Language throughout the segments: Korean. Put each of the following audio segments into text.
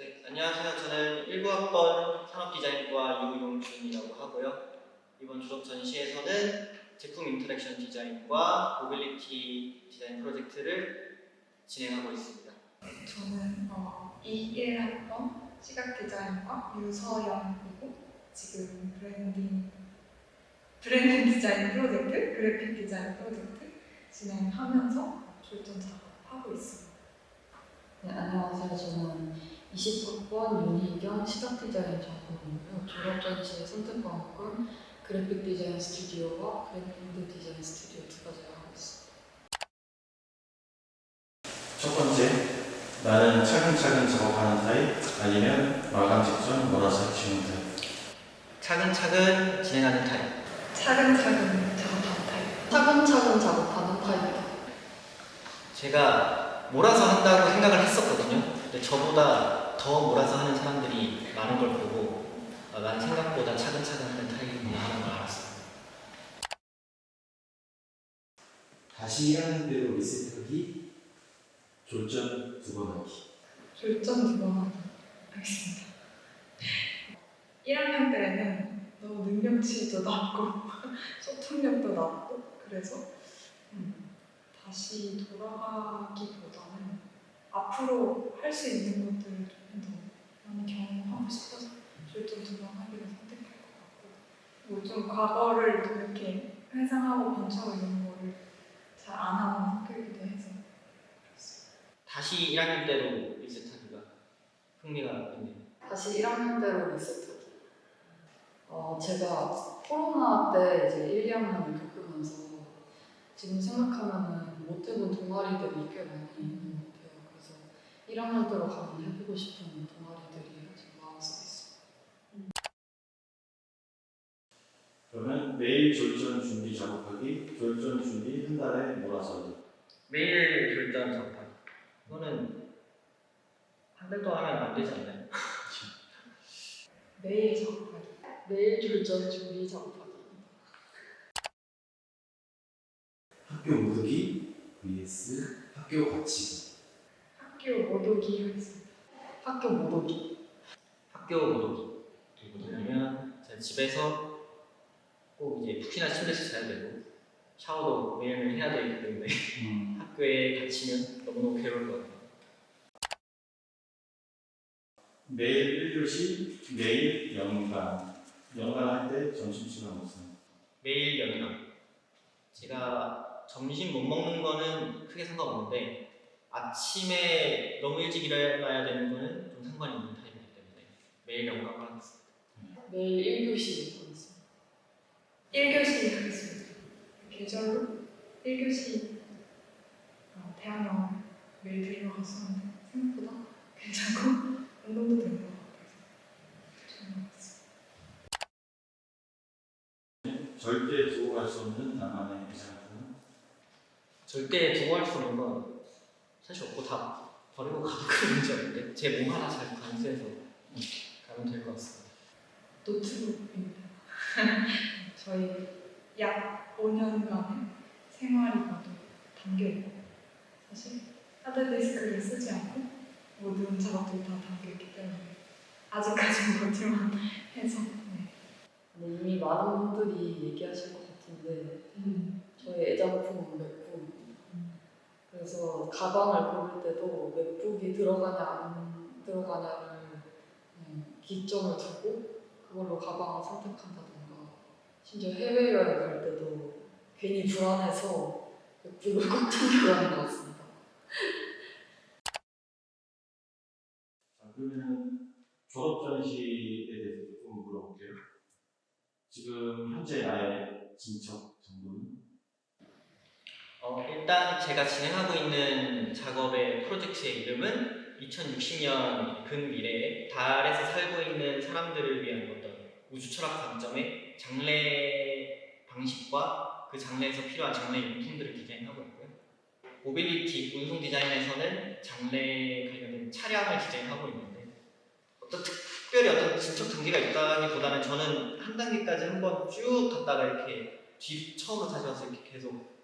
네, 안녕하세요. 저는 19학번 산업디자인과 유용준이라고 하고요. 이번 졸업 전시에서는 제품 인터랙션 디자인과 모빌리티 디자인 프로젝트를 진행하고 있습니다. 저는 어, 21학번 시각 디자인과 유서연이고 지금 브랜딩 브랜딩 디자인 프로젝트, 그래픽 디자인 프로젝트 진행하면서 졸전 작업하고 있습니다. 네, 안녕하세요. 저는 20학번 윤희경 시각 디자인 전공이고요. 졸업 전시의 선택 과목은 그래픽 디자인 스튜디오와 그래픽 디자인 스튜디오 두 가지를 하고 있습니다. 첫 번째, 나는 차근차근 작업하는 타입 아니면 마감 직전 몰아서 해치우는 타입. 차근차근 진행하는 타입. 차근차근 작업하는 타입. 차근차근 작업하는 타입이다. 제가 몰아서 한다고 생각을 했었거든요. 근데 저보다 더 몰아서 하는 사람들이 많은 걸 보고 아, 난 생각보다 차근차근 하는 타입이구나 하는 걸 알았어요. 다시 일하는 대로 리셋하기, 졸전 두 번 하기. 졸전 두 번 하겠습니다. 1학년 때는 너무 능력치도 낮고 소통력도 낮고 그래서 음, 다시 돌아가기보다는 앞으로 할 수 있는 더 많이 경험하고 싶어서 졸전 두번 하기를 선택할 것 같고 뭐좀 과거를 또 이렇게 회상하고 번창하고 이런 거를 잘 안 하는 학교이기도 해서 다시 1학년 때로 리셋하기가 흥미가 있네요. 다시 1학년 대로 리셋하기. 어, 제가 코로나 때 이제 1, 2학년을 겪으면서 지금 생각하면은 못 해본 동아리들이 꽤 많이 있는 것 같아요. 그래서 1학년 때로 가면 해보고 싶은 동아리들이 지금 마음속에 있어요. 그러면 매일 졸전 준비 작업하기, 졸전 준비 한 달에 몰아서 하기. 매일 결단 작업하기. 이거는 한 달 동안 하면 안 되지 않나요? 매일 작업하기 매일 졸전 준비 작업하기. 학교 못 오기 vs 학교 같이 학교 못 오기. 학교 못 오기. 학교 못 오기. 왜냐면 제가 집에서 꼭 이제 푹신한 침대에서 자야 되고 샤워도 매일매일 해야 되기 때문에 음. 학교에 갇히면 너무너무 괴로울 것 같아요. 매일 1교시, 매일 연강. 연강 할때 점심시간 없어요. 매일 연강. 제가 점심 못 먹는 거는 크게 상관없는데 아침에 너무 일찍 일어나야 되는 거는 좀 상관이 있는 타입이기 때문에 매일 연강을 하겠습니다. 매일 1교시 하겠습니다. 1교시 하겠습니다. 계절로 1교시 어, 대학원 매일 들으러 갔었는데 생각보다 괜찮고 운동도 같습니다. 절대 두고 갈 수 없는 나만의 이상품. 절대 두고 할 수 없는 건 사실 없고 다 버리고 가면 큰 문제 없는데 제 몸 하나 잘 관리해서 가면 될 것 같습니다. 노트북입니다. 저희 약 5년간의 생활이 모두 담겨 있고 사실 하드디스크를 쓰지 않고 모든 작업들이 다 담겨 있기 때문에 아직까지는 그렇지만 해서 네. 근데 이미 많은 분들이 얘기하실 것 같은데 저의 애장품은 맥북입니다. 그래서 가방을 고를 때도 맥북이 들어가냐 안 들어가냐를 그냥 기점을 두고 그걸로 가방을 선택한다던가 심지어 해외여행 갈 때도 괜히 불안해서 맥북을 꼭 챙겨가는 것 같습니다. 자, 그러면 졸업 전시에 대해서 좀 물어볼게요. 지금 현재 나의 진척 정도는 어, 일단 제가 진행하고 있는 작업의 프로젝트의 이름은 2060년 근미래에 달에서 살고 있는 사람들을 위한 어떤 우주 철학 관점의 장래 방식과 그 장래에서 필요한 장래 용품들을 디자인하고 있고요. 모빌리티 운송 디자인에서는 장래 관련된 차량을 디자인하고 있는데 어떤 특별히 어떤 진척 단계가 있다기보다는 저는 한 단계까지 한번 쭉 갔다가 이렇게 뒤 처음으로 다시 와서 이렇게 계속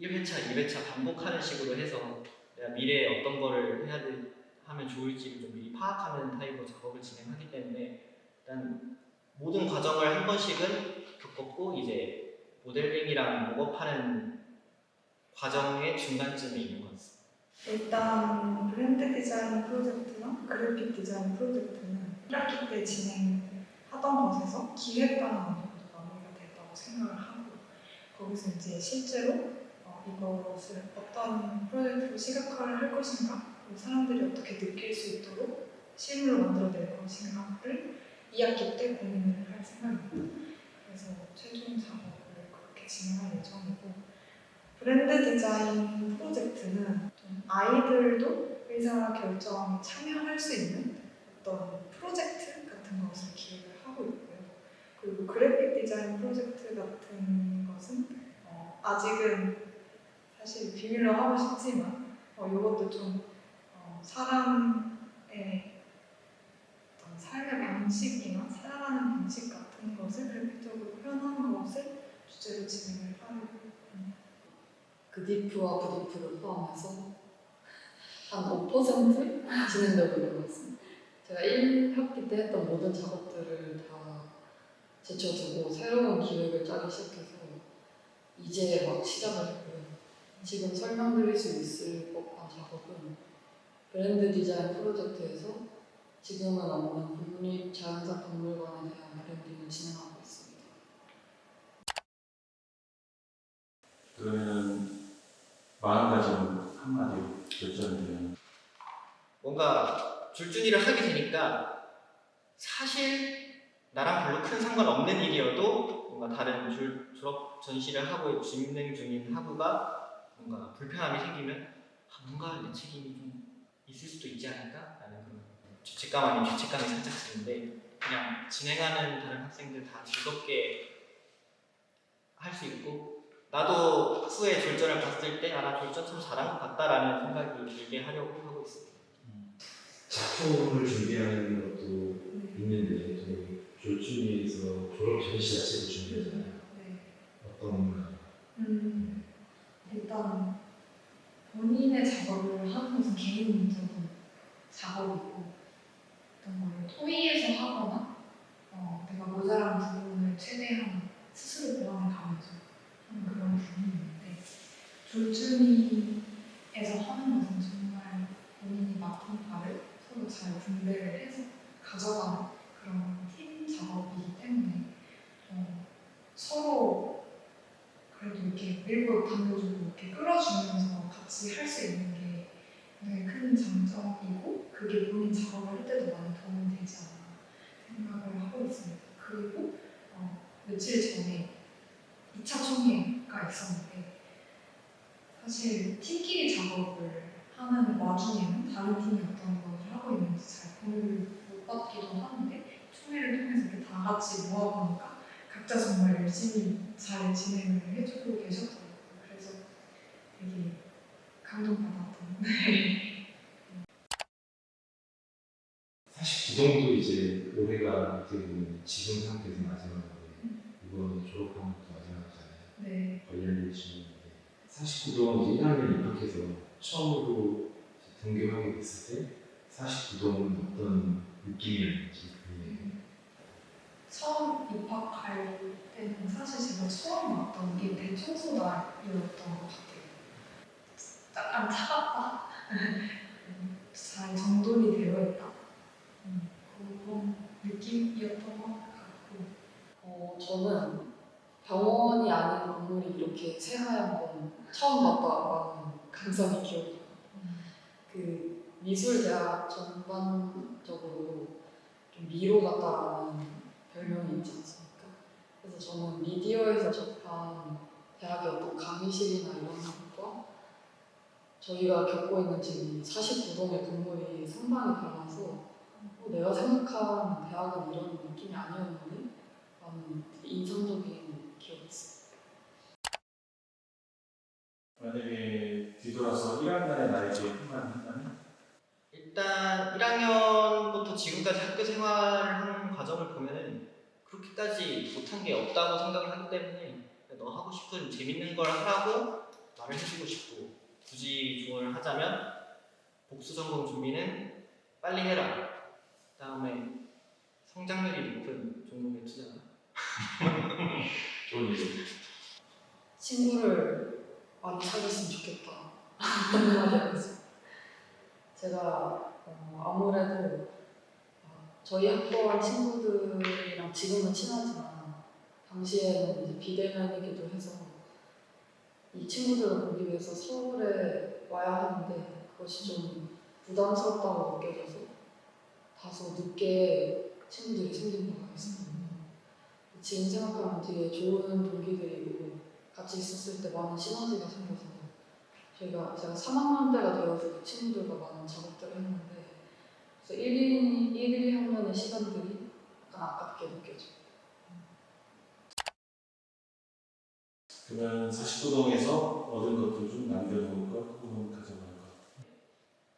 1회차, 2회차 반복하는 식으로 해서 내가 미래에 어떤 거를 해야 될, 하면 좋을지를 좀 미리 파악하는 타입으로 작업을 진행하기 때문에 일단 모든 과정을 한 번씩은 겪었고 이제 모델링이랑 목업하는 과정의 중간쯤에 있는 것 같습니다. 일단 브랜드 디자인 프로젝트나 그래픽 디자인 프로젝트는 1학기 때 진행하던 기획단 어느 정도 마무리가 됐다고 생각을 하고 거기서 이제 실제로 어, 이것을 어떤 프로젝트로 시각화를 할 것인가 그리고 사람들이 어떻게 느낄 수 있도록 실물로 만들어낼 것인가를 2학기 때 고민을 할 생각입니다. 그래서 최종 작업을 그렇게 진행할 예정이고 브랜드 디자인 프로젝트는 좀 아이들도 의사 결정에 참여할 수 있는 어떤 프로젝트 같은 것을 기획을 하고 있고요. 그리고 그래픽 디자인 프로젝트 같은 것은 어, 아직은 사실 비밀로 하고 싶지만 어, 이것도 좀 어, 사람의 어떤 삶의 방식이나 살아가는 방식 같은 것을 그래픽적으로 표현하는 것을 주제로 진행을 하려고 합니다. 그 디프와 부디프를 포함해서 한 5% 진행되고 있는 것 같습니다. 제가 1학기 때 했던 모든 작업들을 다 제쳐두고 새로운 기획을 짜기 시작해서 이제 막 시작을 했고요. 지금 설명드릴 수 있을 법한 작업은 브랜드 디자인 프로젝트에서 지금은 없는 국립 자연사 박물관에 대한 브랜딩을 진행하고 있습니다. 그러면 마음가짐 한마디로 결정되면 뭔가 줄줄이를 하게 되니까 사실 나랑 별로 큰 상관없는 일이어도 뭔가 다른 줄, 졸업 전시를 하고 진행 중인 학우가 뭔가 불편함이 생기면 아, 뭔가 내 책임이 좀 있을 수도 있지 않을까? 라는 그런 죄책감 아닌 죄책감이 살짝 드는데 그냥 진행하는 다른 학생들 다 즐겁게 할 수 있고 나도 후에 졸전을 봤을 때 아, 나 졸전 참 잘한 것 같다라는 생각이 들게 하려고 하고 있습니다. 작품을 준비하는 것도 있는데 저희 졸준위에서 졸업 전시 자체를 준비하잖아요. 네. 어떤 음, 일단 본인의 작업을 하는 것은 개인적인 작업이고 어떤 걸 토의해서 하거나 어, 내가 모자란 부분을 최대한 스스로 보완해 가면서 하는 그런 부분이 있는데 졸준이에서 하는 것은 정말 본인이 맡은 바를 서로 잘 분배를 해서 가져가는 그런 팀 작업이기 때문에 어, 서로 그래도 이렇게 밀고 당겨주고 이렇게 끌어주면서 같이 할 수 있는 게 굉장히 큰 장점이고 그게 본인 작업을 할 때도 많이 도움이 되지 않나 생각을 하고 있습니다. 그리고 어, 며칠 전에 2차 총회가 있었는데 사실 팀끼리 작업을 하는 와중에는 다른 팀이 어떤 걸 하고 있는지 잘 공유를 못 받기도 하는데 총회를 통해서 이렇게 다 같이 모아보니까 각자 정말 열심히 잘 진행을 해주고 계셨더라고요. 그래서 되게 감동받았던. 사실 구동도 이제 올해가 어떻게 보면 지금 상태에서 마지막인데 이번 졸업하는 것도 마지막이잖아요. 네. 관련된 질문인데 사실 구동 이제 1학년 입학해서 처음으로 등교하게 됐을 때 사실 구동은 어떤 느낌이었는지 궁금해요. 처음 입학할 때는 사실 제가 처음 왔던 게 대청소 날이었던 것 같아요. 약간 차갑다. 잘 정돈이 되어 있다. 음, 그런 느낌이었던 것 같고. 어, 저는 병원이 아닌 건물이 이렇게 새하얀 건 처음 봤다라는 감성이 기억나요. 그 미술대학 전반적으로 좀 미로 같다라는 별명이 있지 않습니까? 그래서 저는 미디어에서 접한 대학의 어떤 강의실이나 이런 것과 저희가 겪고 있는 지금 49동의 건물이 상당히 달라서 어, 내가 생각한 대학은 이런 느낌이 아니었는데 라는 인상적인 기억이 있어요. 만약에 뒤돌아서 1학년의 나에게 한다면 일단 1학년부터 지금까지 학교 생활을 하는 과정을 보면 은 그렇게까지 못한 게 없다고 생각을 하기 때문에 너 하고 싶은 재밌는 걸 하라고 말을 해주고 싶고 굳이 조언을 하자면 복수 전공 준비는 빨리 해라. 다음에 성장률이 높은 종목에 투자하라. 좋은 얘기. 친구를 많이 사귀었으면 좋겠다. 제가 어, 아무래도 어, 저희 학번 친구들이랑 지금은 친하지만 당시에는 이제 비대면이기도 해서 이 친구들을 보기 위해서 서울에 와야 하는데 그것이 좀 부담스럽다고 느껴져서 다소 늦게 친구들이 생긴 것 같습니다. 지금 생각하면 되게 좋은 동기들이고 같이 있었을 때 많은 시너지가 생겨서 저희가 제가 3학년 때가 되어서 그 친구들과 많은 작업들을 했는데 그래서 1인 1일 학년의 시간들이 약간 아깝게 느껴져요. 그러면 49동에서 얻은 것들 좀 남겨놓을 것, 혹은 가져갈 것.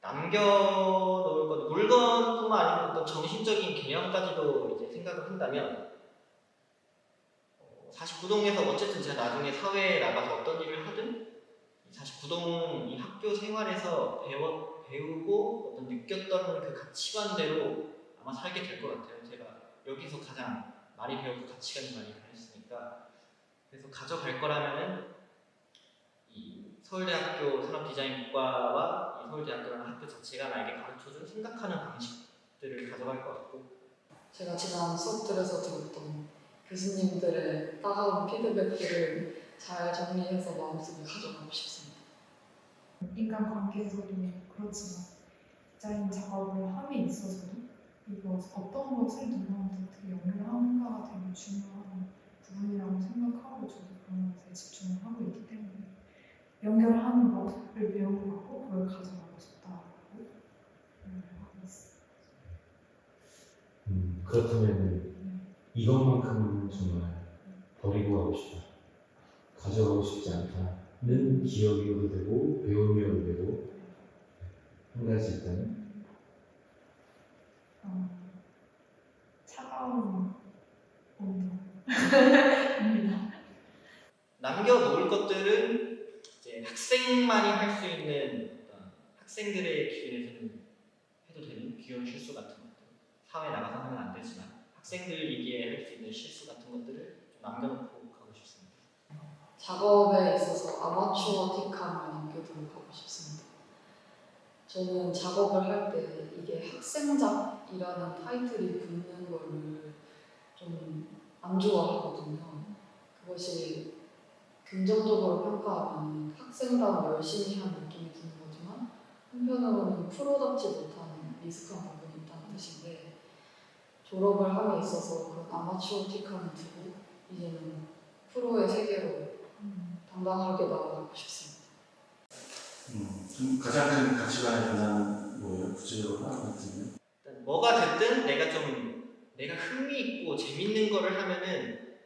남겨놓을 것, 물건뿐만 아니고 어떤 정신적인 개념까지도 이제 생각을 한다면 어, 49동에서 어쨌든 제가 나중에 사회에 나가서 어떤 일을 하든 49동 이 학교 생활에서 배워, 배우고 어떤 느꼈던 그 가치관대로 아마 살게 될 것 같아요. 제가 여기서 가장 많이 배우고 가치관이 많이 변했으니까 그래서 가져갈 거라면은 이 서울대학교 산업디자인과와 이 서울대학교라는 학교 자체가 나에게 가르쳐준 생각하는 방식들을 가져갈 것 같고 제가 지난 수업들에서 들었던 교수님들의 따가운 피드백들을 잘 정리해서 마음속에 가져가고 싶습니다. 인간관계에서도 그렇지만 디자인 작업을 함에 있어서도 이거 어떤 것을 누구한테 어떻게 연결하는가가 되게 중요한 부분이라고 생각하고 저도 그런 것에 집중을 하고 있기 때문에 연결하는 것을 배우고 가고 그걸 가져가고 싶다라고 생각을 하고 있어요. 음, 그렇다면 이것만큼은 정말 버리고 가고 싶다. 가져가고 싶지 않다는 기억이어도 되고 배움이어도 되고 한 가지 있다면 어, 차가운 온도입니다. 남겨놓을 것들은 이제 학생만이 할 수 있는 어떤 학생들의 기준에서는 해도 되는 귀여운 실수 같은 것들 사회에 나가서 하면 안 되지만 학생들이기에 할 수 있는 실수 같은 것들을 좀 남겨놓고 가고 싶습니다. 작업에 있어서 아마추어틱함을 남겨두고 가고 싶습니다. 저는 작업을 할 때 이게 학생작이라는 타이틀이 붙는 거를 좀 안 좋아하거든요. 그것이 긍정적으로 평가하면 학생다운 열심히 한 느낌이 드는 거지만 한편으로는 프로답지 못한 미숙한 부분이 있다는 뜻인데 졸업을 함에 있어서 그런 아마추어틱함을 두고 이제는 프로의 세계로 당당하게 나아가고 싶습니다. 음, 좀 가장 큰 가치관의 변화는 뭐예요? 구체적으로 하나? 일단 뭐가 됐든 내가 좀 내가 흥미있고 재밌는 거를 하면은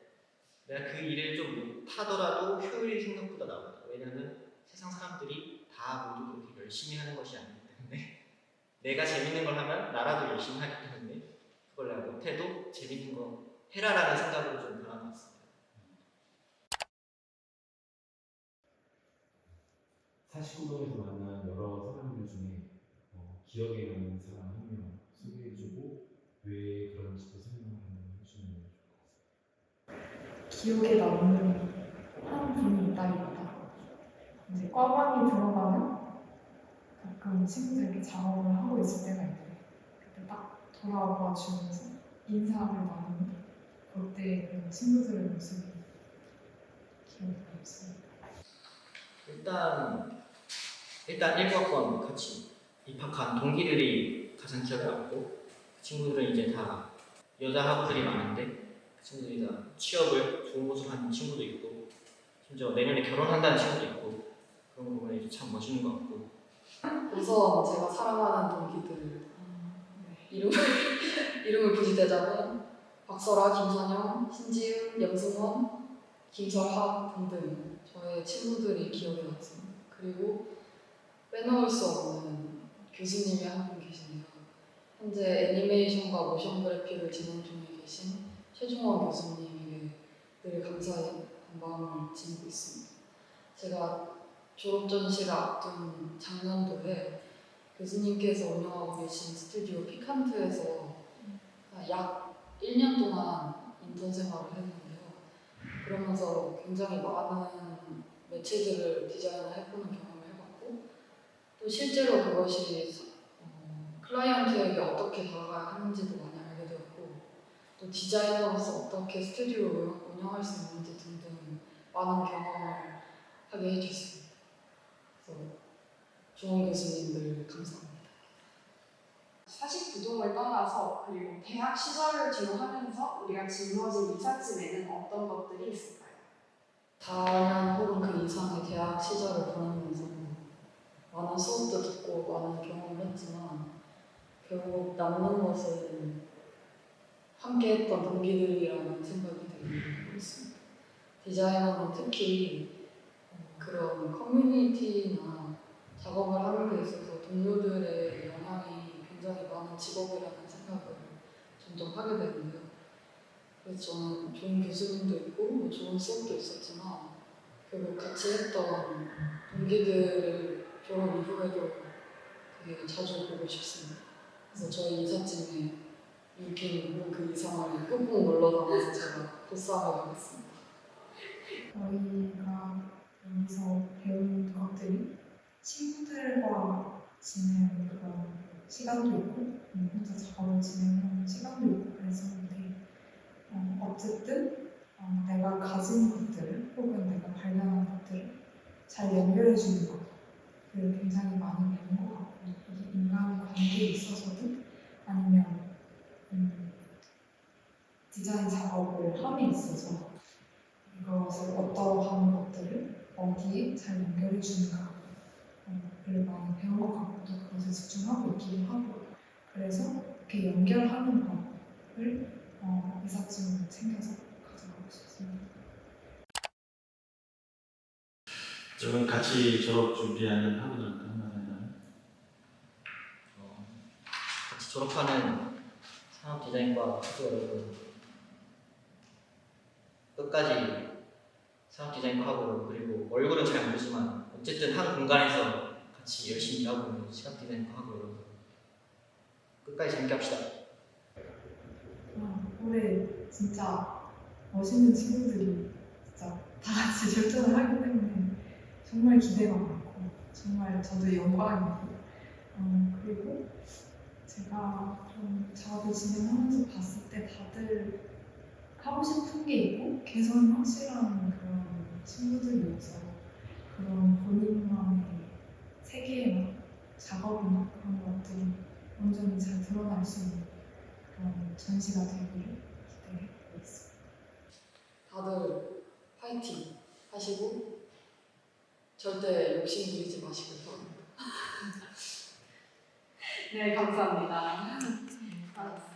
내가 그 일을 좀 못하더라도 효율이 생각보다 나거든요. 왜냐하면 세상 사람들이 다 모두 그렇게 열심히 하는 것이 아니기 때문에 내가 재밌는 걸 하면 나라도 열심히 하기 때문에 그걸 내가 못해도 재밌는 거 해라라는 생각으로 좀 변한 것 같습니다. 49동에서 만난 여러 사람들 중에 어, 기억에 남는 사람 한 명 소개해주고 왜 그런지도 설명을 한번 해주면 좋을 것 같아요. 기억에 남는 한 분이 있다기보다 이제 과방이 들어가면 가끔 친구들에게 작업을 하고 있을 때가 있는데 그때 딱 돌아와 주면서 인사를 나누는 그때 그 친구들의 모습이 기억에 남습니다. 일단 일단 1학번 같이 입학한 동기들이 가장 기억에 남고 그 친구들은 이제 다 여자 학우들이 많은데 그 친구들이 다 취업을 좋은 곳으로 하는 친구도 있고 심지어 내년에 결혼한다는 친구도 있고 그런 거 보면 참 멋있는 것 같고. 우선 제가 사랑하는 동기들. 네, 이름을 이름을 굳이 대자면 박설아, 김선영, 신지은, 염승원, 김설학 등등 저의 친구들이 기억에 남습니다. 그리고 빼놓을 수 없는 교수님이 한 분 계시네요. 현재 애니메이션과 모션 그래픽을 진행 중에 계신 최종원 교수님에게 늘 감사의 마음을 지니고 있습니다. 제가 졸업 전시를 앞둔 작년도에 교수님께서 운영하고 계신 스튜디오 피칸트에서 약 1년 동안 인턴 생활을 했는데요. 그러면서 굉장히 많은 매체들을 디자인을 해보는 해봤고 또 실제로 그것이 어, 클라이언트에게 어떻게 다가가야 하는지도 많이 알게 되었고 또 디자이너로서 어떻게 스튜디오를 운영할 수 있는지 등등 많은 경험을 하게 해주셨습니다. 그래서 좋은 교수님들 감사합니다. 사실 부동을 떠나서 그리고 대학 시절을 뒤로 하면서 우리가 짊어진 이삿짐에는 어떤 것들이 있을까요? 4년 혹은 그 이상의 대학 시절을 보내면서 많은 수업도 듣고 많은 경험을 했지만 결국 남는 것은 함께 했던 동기들이라는 생각이 들고 있습니다. 디자이너는 특히 그런 커뮤니티나 작업을 하는 데 있어서 동료들의 영향이 굉장히 많은 직업이라는 생각을 점점 하게 되는데요. 그래서 저는 좋은 교수님도 있고 뭐 좋은 수업도 있었지만 결국 같이 했던 동기들을 졸업 이후에도 되게 자주 보고 싶습니다. 그래서 저희 이삿짐에 6인 혹은 그 꾹꾹 눌러 담아서 제가 가겠습니다. 저희가 여기서 배우는 것들이 친구들과 지내는 그런 시간도 있고 음, 혼자 작업을 진행하는 시간도 있고 그랬었는데 어, 어쨌든 어, 내가 가진 것들을 혹은 내가 발견한 것들을 잘 연결해주는 것 그걸 굉장히 많이 배운 것 같고 인간의 관계에 있어서든 아니면 음, 디자인 작업을 함에 있어서 이것을 어떠한 것들을 어디에 잘 연결해 주는가 를 많이 배운 것 같고 또 그것에 집중하고 있기도 하고 그래서 이렇게 연결하는 법을 어, 이삿짐을 챙겨서 가져가고 싶습니다. 지금 같이 졸업 준비하는 학우들한테 한마디? 어, 같이 졸업하는 산업 디자인과 학부 여러분 끝까지 산업 디자인과 하고 그리고 얼굴은 잘 모르지만 어쨌든 한 공간에서 같이 열심히 일하고 있는 시각 디자인과 하고 여러분 끝까지 재밌게 합시다. 아, 올해 진짜 멋있는 친구들이 진짜 다 같이 출전을 하기 때문에 정말 기대가 많고 정말 저도 영광이고 어, 그리고 제가 좀 작업을 진행하면서 봤을 때 다들 하고 싶은 게 있고 개성이 확실한 그런 친구들이어서 그런 본인만의 세계나 작업이나 그런 것들이 온전히 잘 드러날 수 있는 그런 전시가 되기를 기대하고 있습니다. 다들 파이팅 하시고 절대 욕심 부리지 마시길 바랍니다. 네, 감사합니다. 알았어.